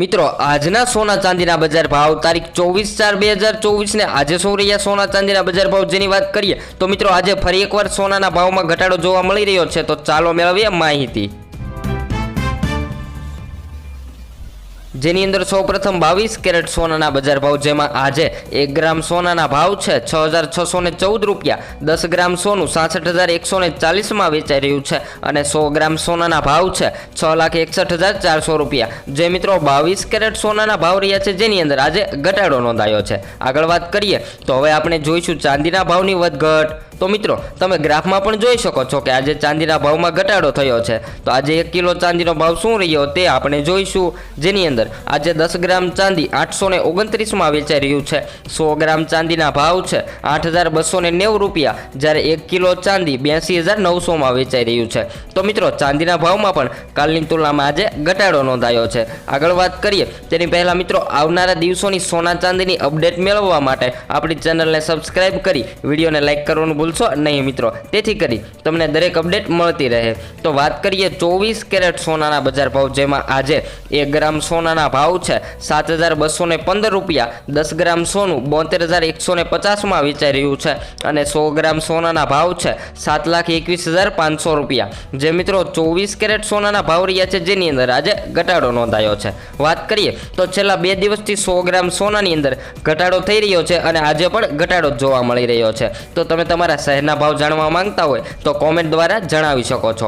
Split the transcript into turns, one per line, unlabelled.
મિત્રો, આજના સોના ચાંદીના બજાર ભાવ તારીખ ચોવીસ ચાર બે હજાર ચોવીસને આજે શું રહ્યા સોના ચાંદીના બજાર ભાવ જેની વાત કરીએ, તો મિત્રો આજે ફરી એકવાર સોનાના ભાવમાં ઘટાડો જોવા મળી રહ્યો છે, તો ચાલો મેળવીએ માહિતી. જેની અંદર સૌપ્રથમ બાવીસ કેરેટ સોનાના બજાર ભાવ, જેમાં આજે એક ગ્રામ સોનાના ભાવ છે છ હજાર છસો ને ચૌદ રૂપિયા. દસ ગ્રામ સોનું સાસઠ હજાર એકસો ને ચાલીસમાં વેચાઈ રહ્યું છે અને સો ગ્રામ સોનાના ભાવ છે છ લાખ એકસઠ હજાર ચારસો રૂપિયા. જે મિત્રો બાવીસ કેરેટ સોનાના ભાવ રહ્યા છે, જેની અંદર આજે ઘટાડો નોંધાયો છે. આગળ વાત કરીએ તો હવે આપણે જોઈશું ચાંદીના ભાવની વધઘટ. તો મિત્રો, તમે ગ્રાફમાં પણ જોઈ શકો છો કે આજે ચાંદીના ભાવમાં ઘટાડો થયો છે. તો આજે એક કિલો ચાંદીનો ભાવ શું રહ્યો તે આપણે જોઈશું. જેની અંદર આજે દસ ગ્રામ ચાંદી આઠસો ને ઓગણત્રીસમાં વેચાઈ રહ્યું છે. સો ગ્રામ ચાંદીના ભાવ છે આઠ હજાર બસો ને નેવું રૂપિયા, જ્યારે એક કિલો ચાંદી બ્યાસી હજાર નવસોમાં વેચાઈ રહ્યું છે. તો મિત્રો, ચાંદીના ભાવમાં પણ કાલની તુલનામાં આજે ઘટાડો નોંધાયો છે. આગળ વાત કરીએ, તેની પહેલાં મિત્રો, આવનારા દિવસોની સોના ચાંદીની અપડેટ મેળવવા માટે આપણી ચેનલને સબસ્ક્રાઇબ કરી, વિડીયોને લાઇક કરવાનું ભૂલશો નહીં મિત્રો. તેથી કરી તમને દરેક અપડેટ મળતી રહે. તો વાત કરીએ ચોવીસ કેરેટ સોનાના બજાર ભાવ, જેમાં આજે એક ગ્રામ સોનાના ભાવ છે. સાત હજાર બસો પંદર રૂપિયા, દસ ગ્રામ સોનું બોતેર હજાર એકસો ને પચાસમાં વેચાઈ રહ્યું છે અને સો ગ્રામ સોનાના ભાવ છે સાત લાખ એકવીસ હજાર પાંચસો રૂપિયા. જે મિત્રો ચોવીસ કેરેટ સોનાના ભાવ રહ્યા છે જેની અંદર આજે ઘટાડો નોંધાયો છે. વાત કરીએ તો છેલ્લા બે દિવસથી સો ગ્રામ સોનાની અંદર ઘટાડો થઈ રહ્યો છે અને આજે પણ ઘટાડો જોવા મળી રહ્યો છે. તો તમે તમારા શહેરના ભાવ જાણવા માંગતા હોય તો કોમેન્ટ દ્વારા જણાવી શકો છો.